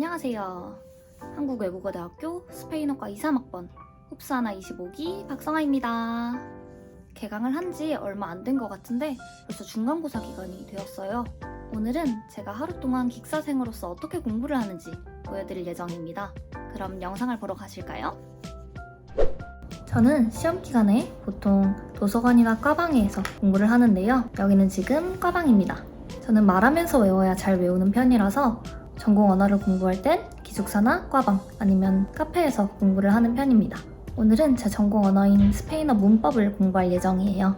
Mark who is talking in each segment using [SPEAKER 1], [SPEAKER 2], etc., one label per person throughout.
[SPEAKER 1] 안녕하세요. 한국외국어대학교 스페인어과 2, 3학번 흡사하나 25기 박성아입니다. 개강을 한 지 얼마 안 된 것 같은데 벌써 중간고사 기간이 되었어요. 오늘은 제가 하루 동안 기사생으로서 어떻게 공부를 하는지 보여드릴 예정입니다. 그럼 영상을 보러 가실까요? 저는 시험 기간에 보통 도서관이나 과방에서 공부를 하는데요. 여기는 지금 과방입니다. 저는 말하면서 외워야 잘 외우는 편이라서 전공 언어를 공부할 땐 기숙사나 과방 아니면 카페에서 공부를 하는 편입니다. 오늘은 제 전공 언어인 스페인어 문법을 공부할 예정이에요.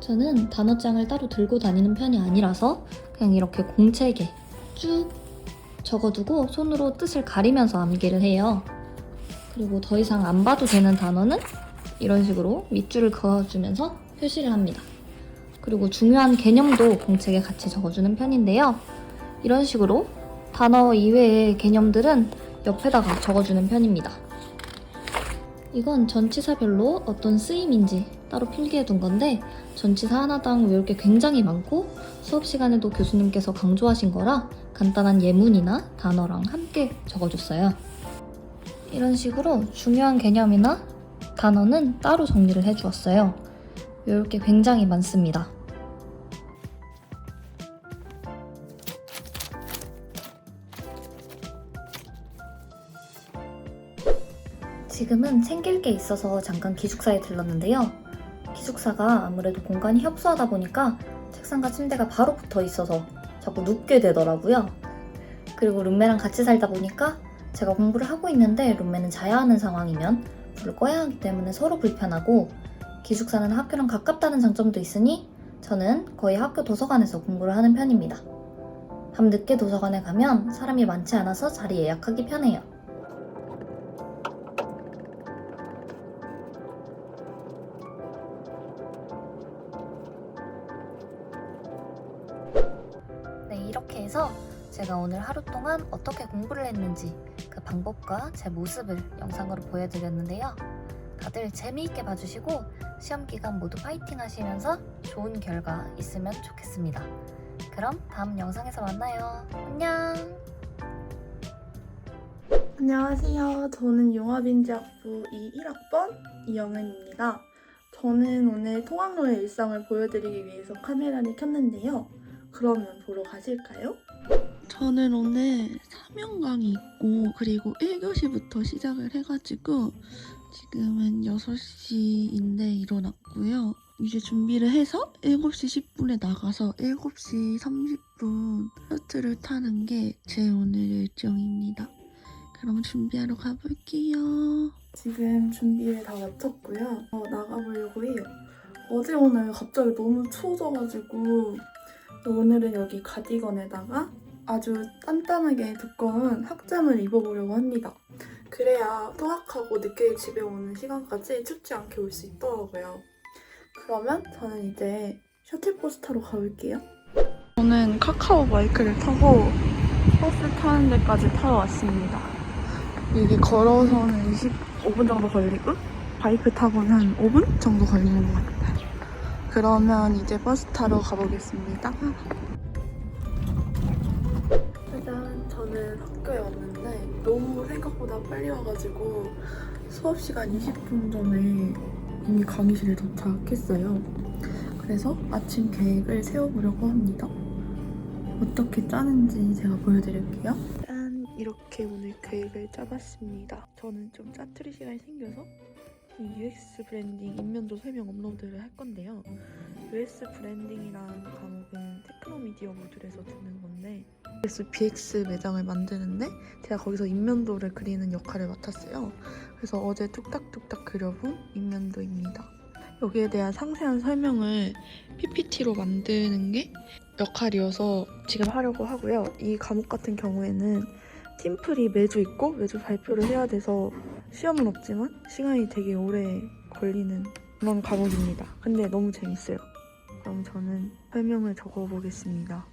[SPEAKER 1] 저는 단어장을 따로 들고 다니는 편이 아니라서 그냥 이렇게 공책에 쭉 적어두고 손으로 뜻을 가리면서 암기를 해요. 그리고 더 이상 안 봐도 되는 단어는 이런 식으로 밑줄을 그어주면서 표시를 합니다. 그리고 중요한 개념도 공책에 같이 적어주는 편인데요. 이런 식으로 단어 이외의 개념들은 옆에다가 적어주는 편입니다. 이건 전치사별로 어떤 쓰임인지 따로 필기해 둔 건데 전치사 하나당 외울 게 굉장히 많고 수업 시간에도 교수님께서 강조하신 거라 간단한 예문이나 단어랑 함께 적어줬어요. 이런 식으로 중요한 개념이나 단어는 따로 정리를 해주었어요. 외울 게 굉장히 많습니다. 지금은 챙길 게 있어서 잠깐 기숙사에 들렀는데요. 기숙사가 아무래도 공간이 협소하다 보니까 책상과 침대가 바로 붙어 있어서 자꾸 눕게 되더라고요. 그리고 룸메랑 같이 살다 보니까 제가 공부를 하고 있는데 룸메는 자야 하는 상황이면 불을 꺼야 하기 때문에 서로 불편하고 기숙사는 학교랑 가깝다는 장점도 있으니 저는 거의 학교 도서관에서 공부를 하는 편입니다. 밤 늦게 도서관에 가면 사람이 많지 않아서 자리 예약하기 편해요. 이렇게 해서 제가 오늘 하루 동안 어떻게 공부를 했는지 그 방법과 제 모습을 영상으로 보여드렸는데요. 다들 재미있게 봐주시고 시험 기간 모두 파이팅 하시면서 좋은 결과 있으면 좋겠습니다. 그럼 다음 영상에서 만나요. 안녕!
[SPEAKER 2] 안녕하세요. 저는 용화빈지학부 2 1학번 이영은입니다. 저는 오늘 통학로의 일상을 보여드리기 위해서 카메라를 켰는데요. 그러면 보러 가실까요? 저는 오늘 3연강이 있고 그리고 1교시부터 시작을 해가지고 지금은 6시인데 일어났고요. 이제 준비를 해서 7시 10분에 나가서 7시 30분 버스를 타는 게 제 오늘 일정입니다. 그럼 준비하러 가볼게요. 지금 준비를 다 마쳤고요. 어, 나가보려고 해요. 어제 오늘 갑자기 너무 추워져가지고 오늘은 여기 가디건에다가 아주 단단하게 두꺼운 학잠을 입어보려고 합니다. 그래야 통학하고 늦게 집에 오는 시간까지 춥지 않게 올 수 있더라고요. 그러면 저는 이제 셔틀버스 타러 가볼게요. 저는 카카오 마이크를 타고 버스 타는 데까지 타러 왔습니다. 이게 걸어서는 25분 정도 걸리고 바이크 타고는 한 5분 정도 걸리는 것 같아요. 그러면 이제 버스 타러 가보겠습니다. 일단 저는 학교에 왔는데 너무 생각보다 빨리 와가지고 수업 시간 20분 전에 이미 강의실에 도착했어요. 그래서 아침 계획을 세워보려고 합니다. 어떻게 짜는지 제가 보여드릴게요. 짠! 이렇게 오늘 계획을 짜봤습니다. 저는 좀 짜투리 시간이 생겨서 이 UX 브랜딩 인면도 설명 업로드를 할 건데요. UX 브랜딩이라는 과목은 테크노미디어 모듈에서 듣는 건데 SPX 매장을 만드는데 제가 거기서 인면도를 그리는 역할을 맡았어요. 그래서 어제 뚝딱뚝딱 그려본 인면도입니다. 여기에 대한 상세한 설명을 PPT로 만드는 게 역할이어서 지금 하려고 하고요. 이 과목 같은 경우에는 팀플이 매주 있고 매주 발표를 해야 돼서 시험은 없지만 시간이 되게 오래 걸리는 그런 과목입니다. 근데 너무 재밌어요. 그럼 저는 설명을 적어보겠습니다.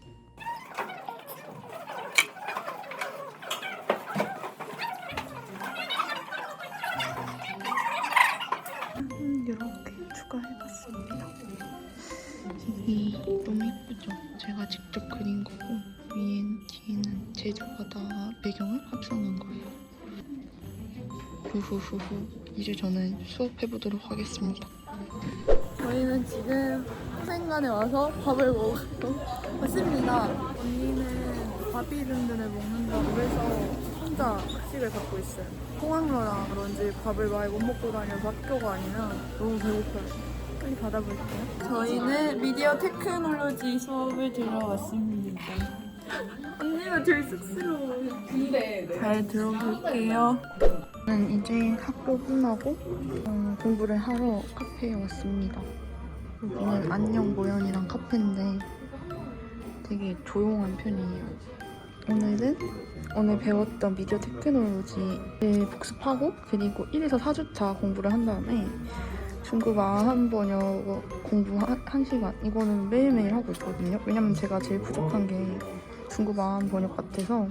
[SPEAKER 2] 제주바다 배경을 합성한 거예요. 후후후후. 이제 저는 수업해보도록 하겠습니다.
[SPEAKER 3] 저희는 지금 학생관에 와서 밥을 먹으러 왔습니다. 언니는 밥이든든을 먹는다고 해서 혼자 학식을 받고 있어요. 통학로라 그런지 밥을 많이 못 먹고 다녀서 학교가 아니라 너무 배고파요. 빨리 받아볼게요. 저희는 미디어 테크놀로지 수업을 들어왔습니다. 언니가 제일 쑥스러워요. 잘 들어볼게요.
[SPEAKER 2] 저는 이제 학교 끝나고 어, 공부를 하러 카페에 왔습니다. 여기는 안녕 모연이랑 카페인데 되게 조용한 편이에요. 오늘은 오늘 배웠던 미디어 테크놀로지를 복습하고 그리고 1에서 4주차 공부를 한 다음에 중국 아한 번역 공부 한, 한 시간 이거는 매일매일 하고 있거든요. 왜냐면 제가 제일 부족한 게 아한 번역 같아서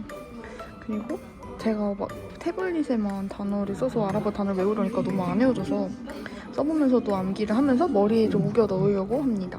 [SPEAKER 2] 그리고 제가 막 태블릿에만 단어를 써서 알아봐 단어를 외우려니까 너무 안 외워져서 써보면서도 암기를 하면서 머리에 좀 우겨 넣으려고 합니다.